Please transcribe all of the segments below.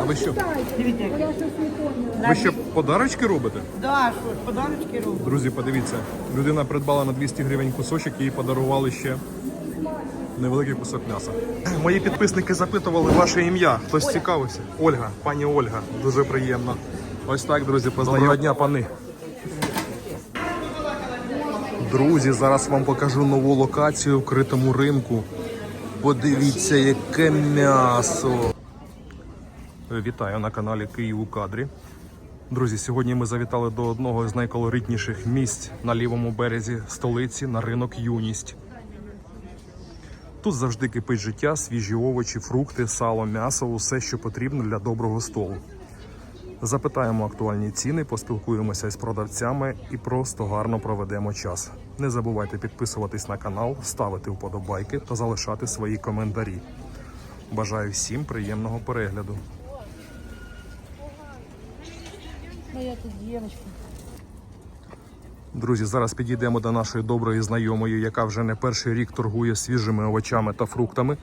А ви що? Дивіться, Ви ще подарочки робите? да, що ж, подарочки роблю. Друзі, подивіться, людина придбала на 200 гривень кусочок і їй подарували ще невеликий кусок м'яса. Мої підписники запитували ваше ім'я. Хтось цікавився? Ольга, пані Ольга, дуже приємно. Ось так, друзі, познайомі дня, пани. Друзі, зараз вам покажу нову локацію в критому ринку. Подивіться, яке м'ясо. Вітаю на каналі Київ у кадрі. Друзі, сьогодні ми завітали до одного з найколоритніших місць на лівому березі столиці на ринок Юність. Тут завжди кипить життя, свіжі овочі, фрукти, сало, м'ясо, усе, що потрібно для доброго столу. Запитаємо актуальні ціни, поспілкуємося із продавцями і просто гарно проведемо час. Не забувайте підписуватись на канал, ставити вподобайки та залишати свої коментарі. Бажаю всім приємного перегляду. Дівчинка. Друзі, зараз підійдемо до нашої доброї знайомої, яка вже не перший рік торгує свіжими овочами та фруктами.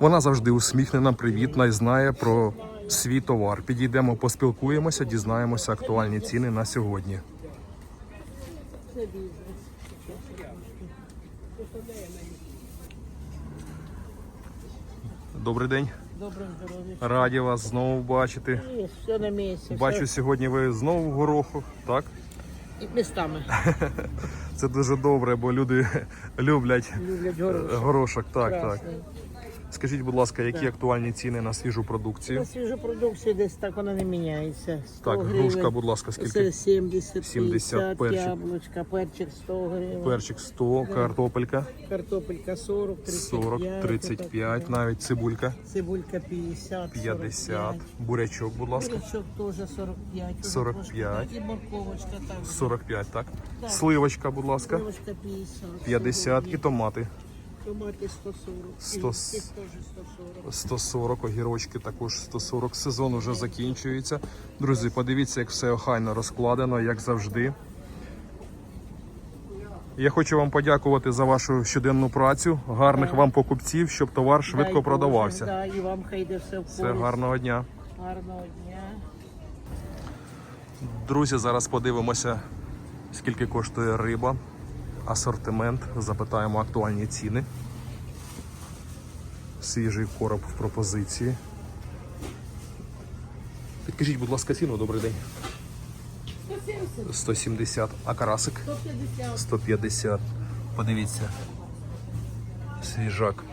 Вона завжди усміхнена, привітна і знає про свій товар. Підійдемо, поспілкуємося, дізнаємося актуальні ціни на сьогодні. Добрий день, Доброго здоров'я. раді вас знову бачити. Все на місці. Бачу, сьогодні ви знову в гороху, так? І містами. Це дуже добре, бо люди люблять Люблять горошок. горошок. Так, так. Скажіть, будь ласка, які актуальні ціни на свіжу продукцію? На свіжу продукцію десь так вона не міняється. 100 Так, гривень. грушка, будь ласка, Це скільки? 70, 70, 50, перчик. яблучка, перчик 100 гривень. Перчик 100, картопелька Картопелька 40, 35. 40, 35, отак, навіть цибулька Цибулька 50, 50, 45. бурячок, будь ласка, Бурячок теж 45. уже 45. трошки, І морковочка так. 45, так? Сливочка, будь ласка, Сливочка 50. 50 і томати Томати 140. 100. Теж 140. 140, огірочки також 140. Сезон уже закінчується. Друзі, подивіться, як все охайно розкладено, як завжди. Я хочу вам подякувати за вашу щоденну працю, гарних вам покупців, щоб товар швидко Дай продавався. Боже, Да, і вам хай йде все в Все гарного дня. Гарного дня. Друзі, зараз подивимося, скільки коштує риба, асортимент, запитаємо актуальні ціни. Свіжий короб в пропозиції. Підкажіть, будь ласка, ціну, добрий день. 170. А карасик? 150. 150. Подивіться. Свіжак.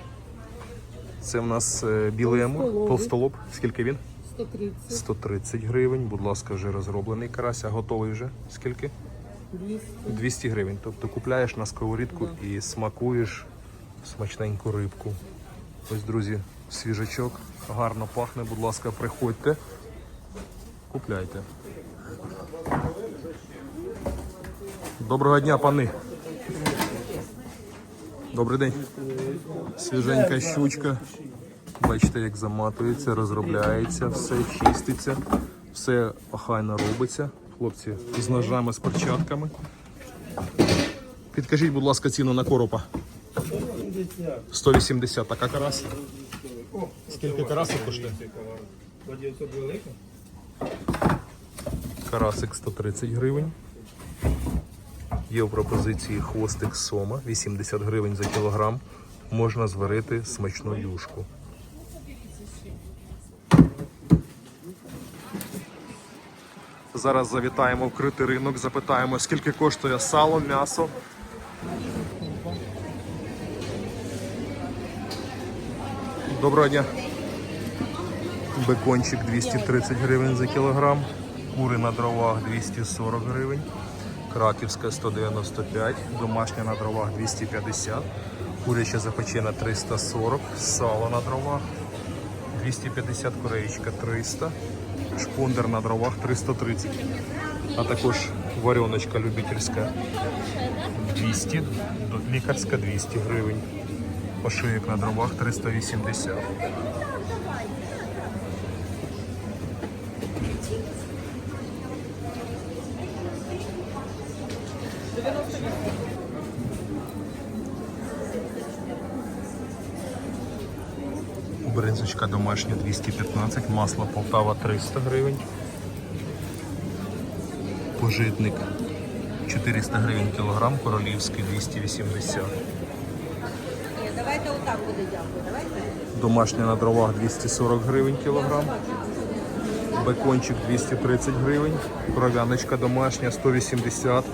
Це в нас е, білий амур, толстолоб. Скільки він? 130. 130 гривень. Будь ласка, вже розроблений карась, а готовий вже. Скільки? 200. 200 гривень. Тобто купляєш на сковорідку і смакуєш смачненьку рибку. Ось, друзі, свіжачок. Гарно пахне, будь ласка, приходьте. Купляйте. Доброго дня, пани. Добрий день. Свіженька щучка. Бачите, як заматується, розробляється, все чиститься, все охайно робиться. Хлопці з ножами, з перчатками. Підкажіть, будь ласка, ціну на коропа. 180. Така карась. Скільки карасик коштує? Карасик 130 гривень. Є в пропозиції хвостик сома 80 гривень за кілограм. Можна зварити смачну юшку. Зараз завітаємо в критий ринок, запитаємо, скільки коштує сало, м'ясо. Доброго дня. Бекончик 230 гривень за кілограм. Кури на дровах 240 гривень. Краківська 195, домашня на дровах 250, куряча запечена 340, сало на дровах 250, кореєчка 300, шпундер на дровах 330, а також вареночка любительська. 200, лікарська 200 гривень, пошиєк на дровах 380. Бринзочка домашня 215, масло Полтава 300 гривень. Пожитник 400 гривень кілограм, королівський 280. Давайте отак буде дякую. Давайте. Домашня на дровах 240 гривень кілограм. Бекончик 230 гривень. Кров'яночка домашня 180.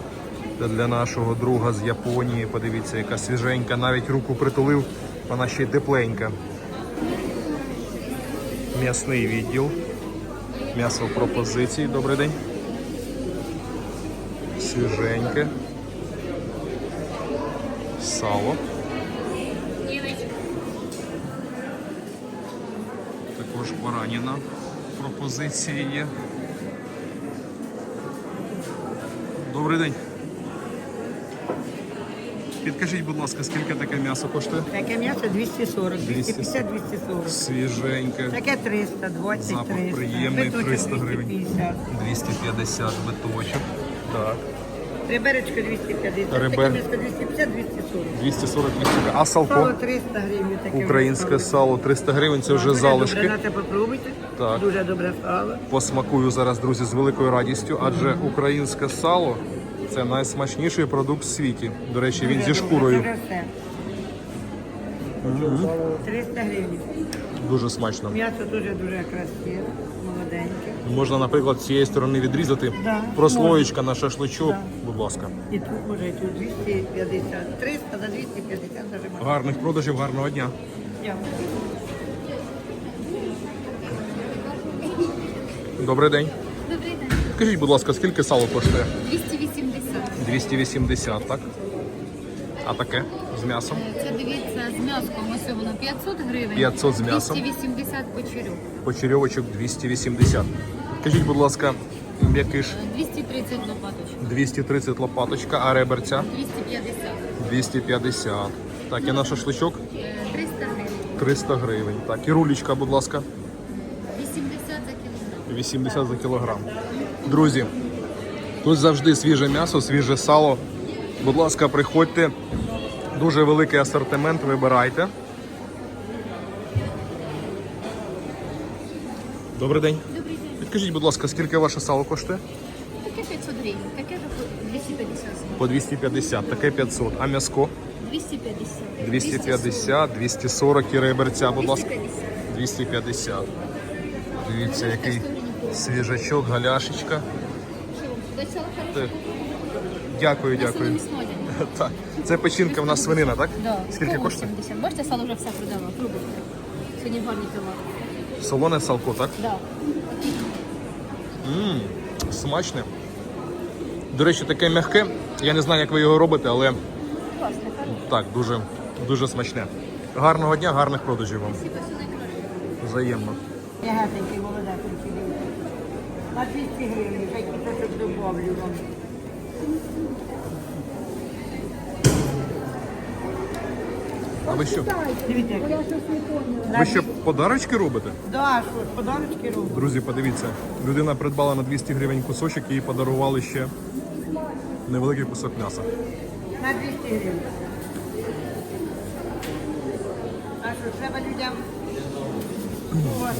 Це для нашого друга з Японії. Подивіться, яка свіженька. Навіть руку притулив, вона ще й тепленька. М'ясний відділ. М'ясо в пропозиції. Добрий день. Свіженьке. Сало. Також бараніна в пропозиції є. Добрий день. Підкажіть, будь ласка, скільки таке м'ясо коштує? Таке м'ясо 240, 250, 240. Свіженьке. Таке 300, 20, Запах 300. приємний, Биточок 300 гривень. 250. 250 биточок. Так. Реберечко 250. Ребер. Таке м'ясо 250, 240. 240 240. А Сало салко? 300 гривень. Таке Українське сало 300 гривень, це вже Дуже залишки. Добре, нате попробуйте. Так. Дуже добре сало. Посмакую зараз, друзі, з великою радістю, адже українське сало це найсмачніший продукт в світі. До речі, він зі шкурою. добре, це все. 300 гривень. Дуже смачно. М'ясо дуже-дуже красиве, молоденьке. Можна, наприклад, з цієї сторони відрізати Да, прослоєчка на шашличок. Да. Будь ласка. І тут може і тут 250. 300 на 250 даже. Гарних продажів, гарного дня. Дякую. Добрий день. Добрий день. Скажіть, будь ласка, скільки сало коштує? 280. 280, так? А таке з м'ясом? Це дивіться з м'яском. Ось воно 500 гривень. 500 з м'ясом. 280 почерю. Почерьовочок 280. Скажіть, будь ласка, м'якиш 230 лопаточок. 230 лопаточка, а реберця 250. 250. Так, і на шашличок Е, 300 гривень. 300 гривень. Так, і рулічка, будь ласка. 80 за кілограм. 80 за кілограм. Друзі, тут завжди свіже м'ясо, свіже сало. Будь ласка, приходьте. Дуже великий асортимент, вибирайте. Добрий день. Добрий день. Підкажіть, будь ласка, скільки ваше сало коштує? Таке 500 гривень. Таке за 250. По 250, таке 500. А м'яско? 250. 250, 240 і реберця, будь ласка. 250. 250. Дивіться, який свіжачок, галяшечка. Хороше? Так. Дякую, дякую. Так. Це печінка в нас свинина, так? Да. Скільки коштує? 180. Бачите, сало вже все продало. Пробуйте. Сьогодні гарний товар. Солоне салко, так? Да. Мм, смачне. До речі, таке м'яке. Я не знаю, як ви його робите, але Класно. так, дуже, дуже смачне. Гарного дня, гарних продажів вам. Все найкраще. Взаємно. Ягатенький, молоденький. На 200 гривень, хай кусочок добавлю вам. А ви що? Дивіться, Ви що подарочки робите? Да, що ж, подарочки роблю. Друзі, подивіться, людина придбала на 200 гривень кусочок і їй подарували ще невеликий кусок м'яса. На 200 гривень. А що, треба людям?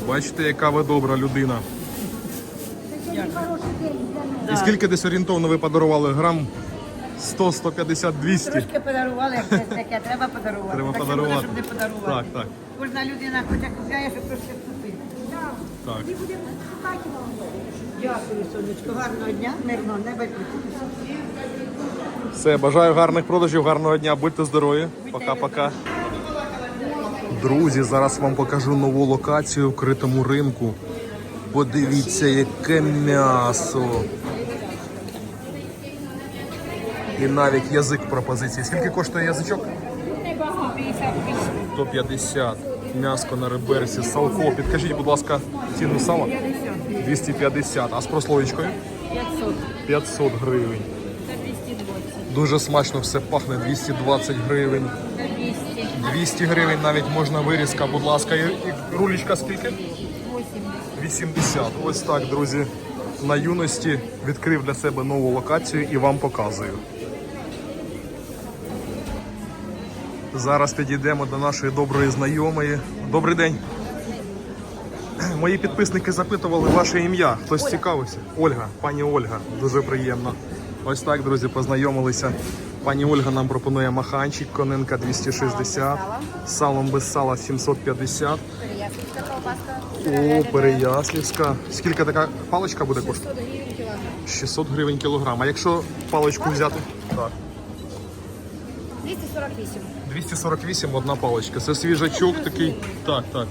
Бачите, яка ви добра людина. І скільки десь орієнтовно ви подарували грам? 100, 150, 200. Трошки подарували, як щось таке, треба подарувати. Треба так подарувати. Буде, щоб не подарувати. Так, так. Кожна людина хоче купляє, щоб трошки вступити. Так. Дякую, сонечко. Гарного дня, мирного неба. і. Все, бажаю гарних продажів, гарного дня, будьте здорові. Пока-пока. Друзі, зараз вам покажу нову локацію в критому ринку. Подивіться, яке м'ясо. І навіть язик пропозиції. Скільки коштує язичок? 150. М'яско на реберсі, салко. Підкажіть, будь ласка, ціну сала? 250. А з прослоєчкою? 500. 500 гривень. Дуже смачно все пахне 220 гривень. Це 200. 200 гривень навіть можна вирізка, будь ласка. І рулічка скільки? 80. 80. Ось так, друзі. На юності відкрив для себе нову локацію і вам показую. Зараз підійдемо до нашої доброї знайомої. Добрий день. Мої підписники запитували ваше ім'я. Хтось цікавився? Ольга, пані Ольга, дуже приємно. Ось так, друзі, познайомилися. Пані Ольга нам пропонує маханчик, конинка 260, салом без сала 750. Переяслівська колбаска. О, Переяслівська. Скільки така паличка буде коштувати? 100 гривень кілограм. 600 гривень кілограм. А якщо паличку взяти? Так. 248. 248 одна паличка. Це свіжачок такий. Так, так.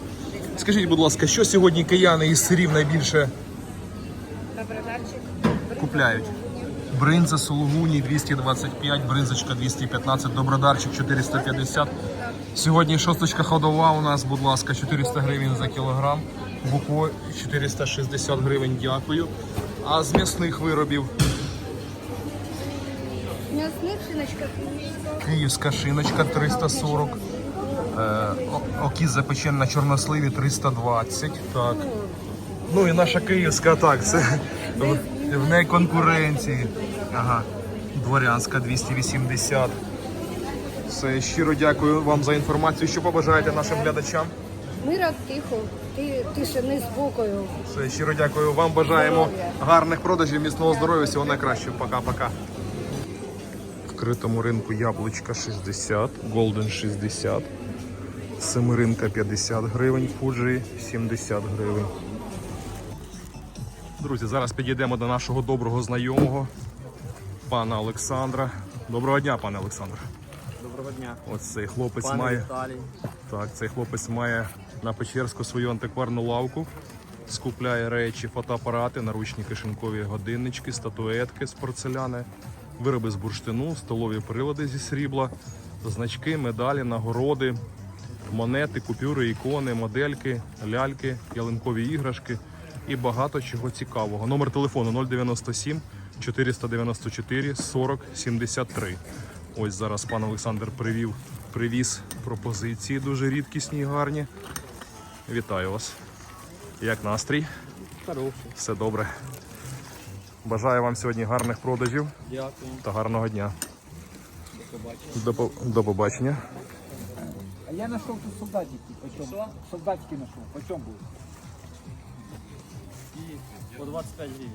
Скажіть, будь ласка, що сьогодні кияни із сирів найбільше купляють? Бринза сулугуні 225, бринзочка 215, добродарчик 450. Сьогодні шосточка ходова у нас, будь ласка, 400 гривень за кілограм. Буко 460 гривень, дякую. А з м'ясних виробів М'ясник, шиночка. Київська шиночка 340. Е, окіс запечений на чорносливі 320. Так. Ну і наша київська, так, це в, в неї конкуренції. Ага. Дворянська 280. Все, щиро дякую вам за інформацію. Що побажаєте нашим глядачам? Мира тихо. Ти тишини спокою. Все, щиро дякую. Вам бажаємо гарних продажів, міцного здоров'я, всього найкращого. Пока-пока. Вкритому ринку яблучка 60, Голден 60, Семиринка 50 гривень, Фуджі 70 гривень. Друзі, зараз підійдемо до нашого доброго знайомого, пана Олександра. Доброго дня, пане Олександр. Доброго дня. Ось цей хлопець Пане має. Віталій. Так, цей хлопець має на Печерську свою антикварну лавку. Скупляє речі, фотоапарати, наручні кишенькові годиннички, статуетки з порцеляни, вироби з бурштину, столові прилади зі срібла, значки, медалі, нагороди, монети, купюри, ікони, модельки, ляльки, ялинкові іграшки і багато чого цікавого. Номер телефону 097 494 40 73. Ось зараз пан Олександр привів, привіз пропозиції дуже рідкісні і гарні. Вітаю вас. Як настрій? Хороший. Все добре. Бажаю вам сьогодні гарних продажів Дякую. та гарного дня. До, по- до побачення. А я знайшов тут солдатики. Почем? Солдатики знайшов. По чому будет? По 25 гривень.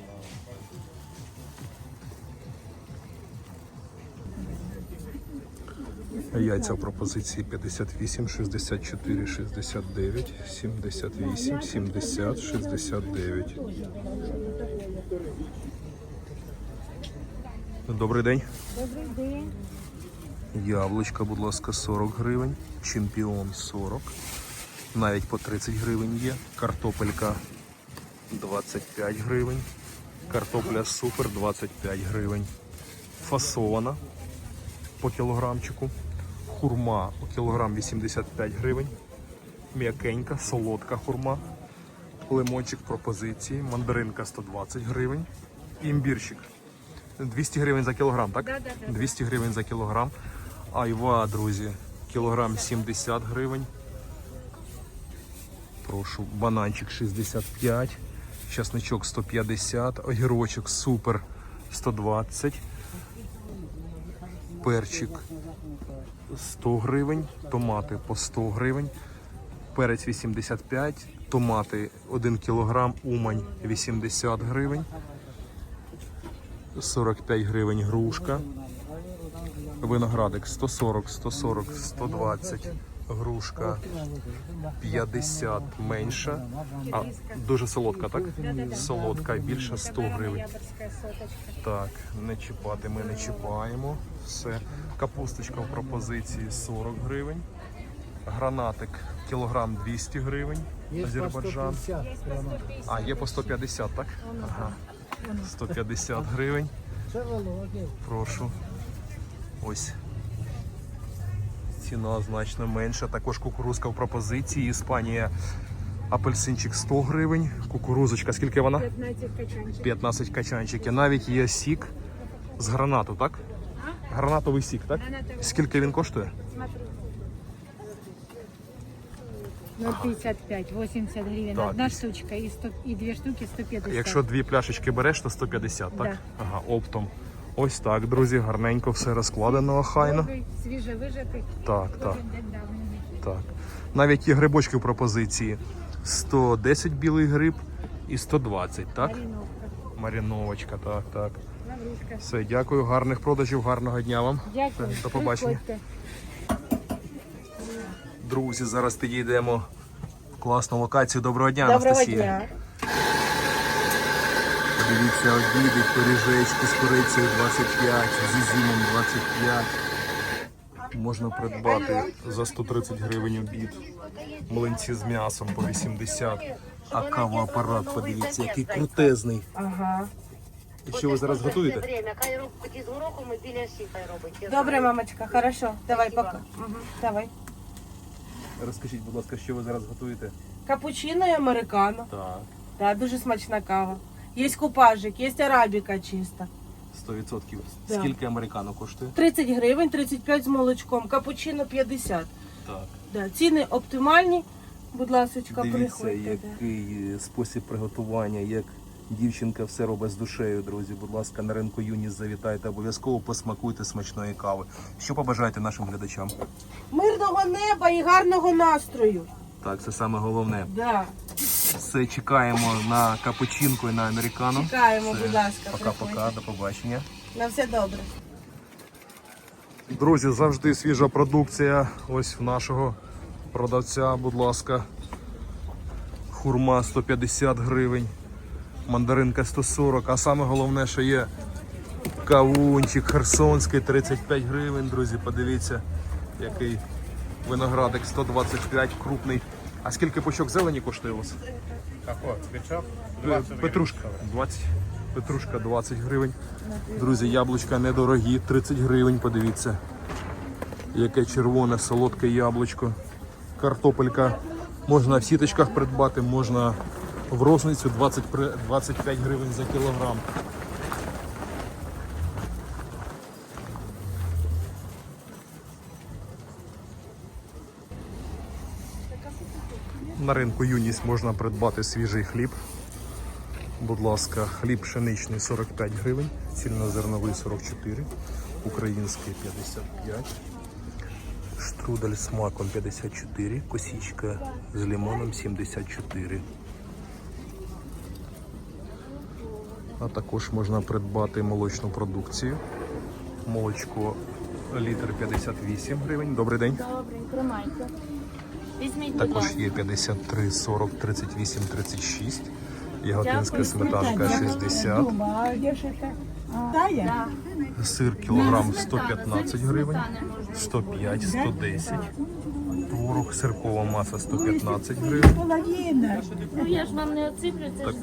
Яйця в пропозиції 58, 64, 69, 78, 70, 69. Добрий день. Добрий день. Яблучка, будь ласка, 40 гривень. Чемпіон 40. Навіть по 30 гривень є. Картопелька 25 гривень. Картопля супер 25 гривень. Фасована по кілограмчику. Хурма кілограм 85 гривень. М'якенька, солодка хурма. Лимончик пропозиції. Мандаринка 120 гривень. Імбірчик 200 гривень за кілограм, так? Да, да, да. 200 гривень за кілограм. Айва, друзі, кілограм 70 гривень. Прошу, бананчик 65, часничок 150, огірочок супер 120, перчик 100 гривень, томати по 100 гривень, перець 85, томати 1 кілограм, умань 80 гривень. 45 гривень грушка. Виноградик 140, 140, 120. Грушка 50 менша. А дуже солодка, так? Солодка більше 100 гривень. Так, не чіпати ми не чіпаємо. Все. Капусточка в пропозиції 40 гривень. Гранатик кілограм 200 гривень. Азербайджан. А, є по 150, так? Ага. 150 гривень. Прошу. Ось. Ціна значно менша. Також кукурузка в пропозиції. Іспанія. Апельсинчик 100 гривень. Кукурузочка, скільки вона? 15 качанчик. 15 качанчиків. Навіть є сік з гранату, так? Гранатовий сік, так? Скільки він коштує? Смотрю. 0,55, 80 гривен. Так. Одна штучка и, 100, и две штуки 150. Якщо дві пляшечки береш, то 150, так? Да. Ага, оптом. Ось так, друзі, гарненько все розкладено охайно. Свіже вижатий. Так, так. Так. Навіть є грибочки в пропозиції. 110 білий гриб і 120, так? Маріновка. Маріновочка, так, так. Все, дякую, гарних продажів, гарного дня вам. Дякую. Все, До побачення. Друзі, зараз підійдемо в класну локацію. Доброго дня, Доброго Анастасія. дня. Подивіться, обіди, пиріжечки з корицею 25, з ізюмом 25. Можна придбати за 130 гривень обід. Млинці з м'ясом по 80. А кавоапарат, подивіться, який крутезний. Ага. І що ви зараз готуєте? Добре, мамочка, хорошо. Давай, пока. Угу. Давай. Розкажіть, будь ласка, що ви зараз готуєте? Капучино і американо. Так, Да, дуже смачна кава. Є купажик, є арабіка чиста. 100%. Да. Скільки американо коштує? 30 гривень, 35 з молочком, капучино 50. Так. Да, ціни оптимальні. Будь ласка, Дивіться, приходьте. який спосіб приготування, як дівчинка все робить з душею, друзі. Будь ласка, на ринку Юніс завітайте, обов'язково посмакуйте смачної кави. Що побажаєте нашим глядачам? Мирного неба і гарного настрою. Так, це саме головне. Да. Все чекаємо на капучинку і на американо. Чекаємо, Все. будь ласка. Пока-пока, до побачення. На все добре. Друзі, завжди свіжа продукція. Ось в нашого продавця, будь ласка. Хурма 150 гривень, мандаринка 140. А саме головне, що є кавунчик херсонський 35 гривень. Друзі, подивіться, який виноградик 125 крупний. А скільки пучок зелені коштує у вас? Е, Петрушка 20. Петрушка 20 гривень. Друзі, яблучка недорогі, 30 гривень, подивіться. Яке червоне, солодке яблучко. Картопелька можна в сіточках придбати, можна в розницю 20, 25 гривень за кілограм. На ринку Юніс можна придбати свіжий хліб. Будь ласка, хліб пшеничний 45 гривень, цільнозерновий 44, український 55, штрудель з маком 54, косічка з лимоном 74. А також можна придбати молочну продукцію. Молочко літр 58 гривень. Добрий день. Добре, тримайте. Візьміть, Також є 53, 40, 38, 36. Яготинська сметанка 60. А де ж? Сир кілограм 115 гривень, 105, 110. Творог, сиркова маса 115 гривень. Половина. Ну я ж вам не оціплю, це ж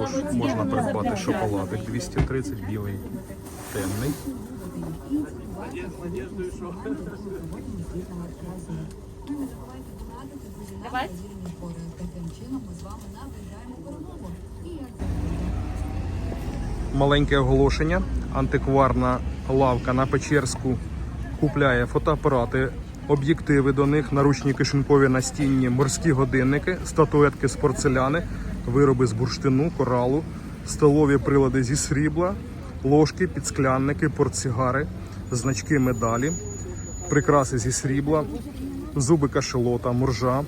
Також заводське. можна не придбати забирайте. шоколадик 230, білий, темний. Давай. Маленьке оголошення. Антикварна лавка на Печерську купляє фотоапарати, об'єктиви до них, наручні кишенькові настінні, морські годинники, статуетки з порцеляни, вироби з бурштину, коралу, столові прилади зі срібла, ложки, підсклянники, портсигари, значки медалі, прикраси зі срібла, зуби кашелота, моржа,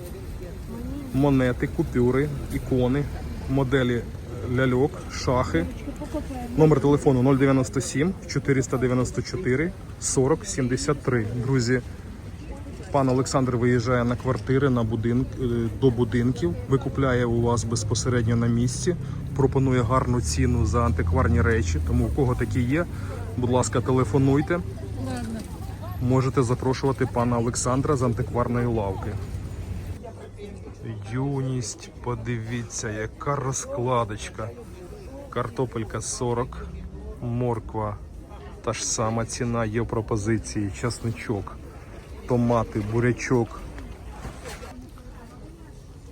монети, купюри, ікони, моделі ляльок, шахи. Номер телефону 097 494 40 73. Друзі, пан Олександр виїжджає на квартири на будин... е, до будинків, викупляє у вас безпосередньо на місці, пропонує гарну ціну за антикварні речі. Тому у кого такі є, будь ласка, телефонуйте. Можете запрошувати пана Олександра з антикварної лавки. Юність, подивіться, яка розкладочка. Картопелька 40, морква та ж сама ціна є в пропозиції, часничок, томати, бурячок.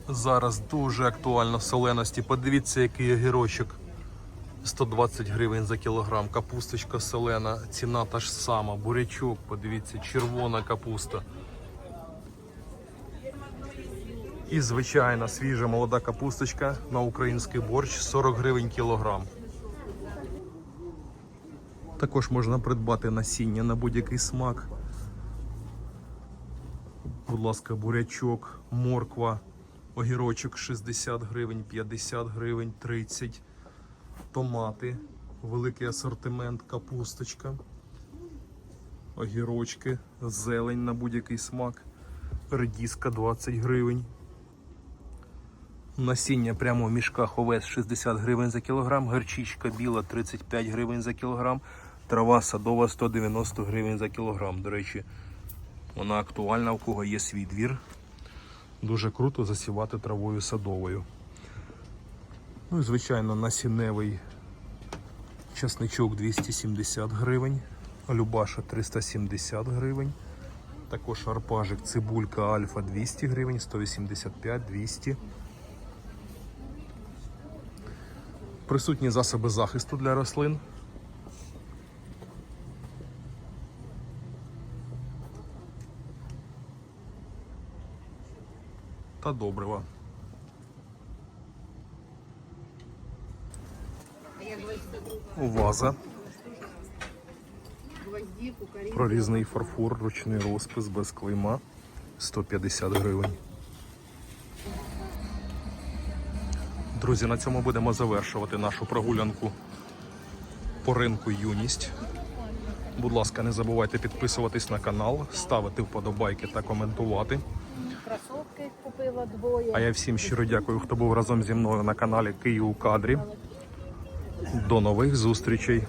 Зараз дуже актуально в соленості. Подивіться, який огірочок. 120 гривень за кілограм. Капусточка солена, ціна та ж сама. Бурячок, подивіться, червона капуста. І звичайна свіжа молода капусточка на український борщ 40 гривень кілограм. Також можна придбати насіння на будь-який смак. Будь ласка, бурячок, морква, Огірочок 60 гривень, 50 гривень, 30. Томати, великий асортимент, капусточка, огірочки, зелень на будь-який смак, редіска 20 гривень. Насіння прямо в мішках овес 60 гривень за кілограм, горчичка біла 35 гривень за кілограм, трава садова 190 гривень за кілограм. До речі, вона актуальна, у кого є свій двір. Дуже круто засівати травою садовою. Ну і звичайно насінневий часничок 270 гривень, любаша 370 гривень. Також арпажик цибулька альфа 200 гривень, 185, 200. Присутні засоби захисту для рослин. Та добрива. Ваза. Прорізний фарфор, ручний розпис без клейма 150 гривень. Друзі, на цьому будемо завершувати нашу прогулянку по ринку юність. Будь ласка, не забувайте підписуватись на канал, ставити вподобайки та коментувати. Кросовки купила двоє. А я всім щиро дякую, хто був разом зі мною на каналі Київ у кадрі. До нових зустрічей!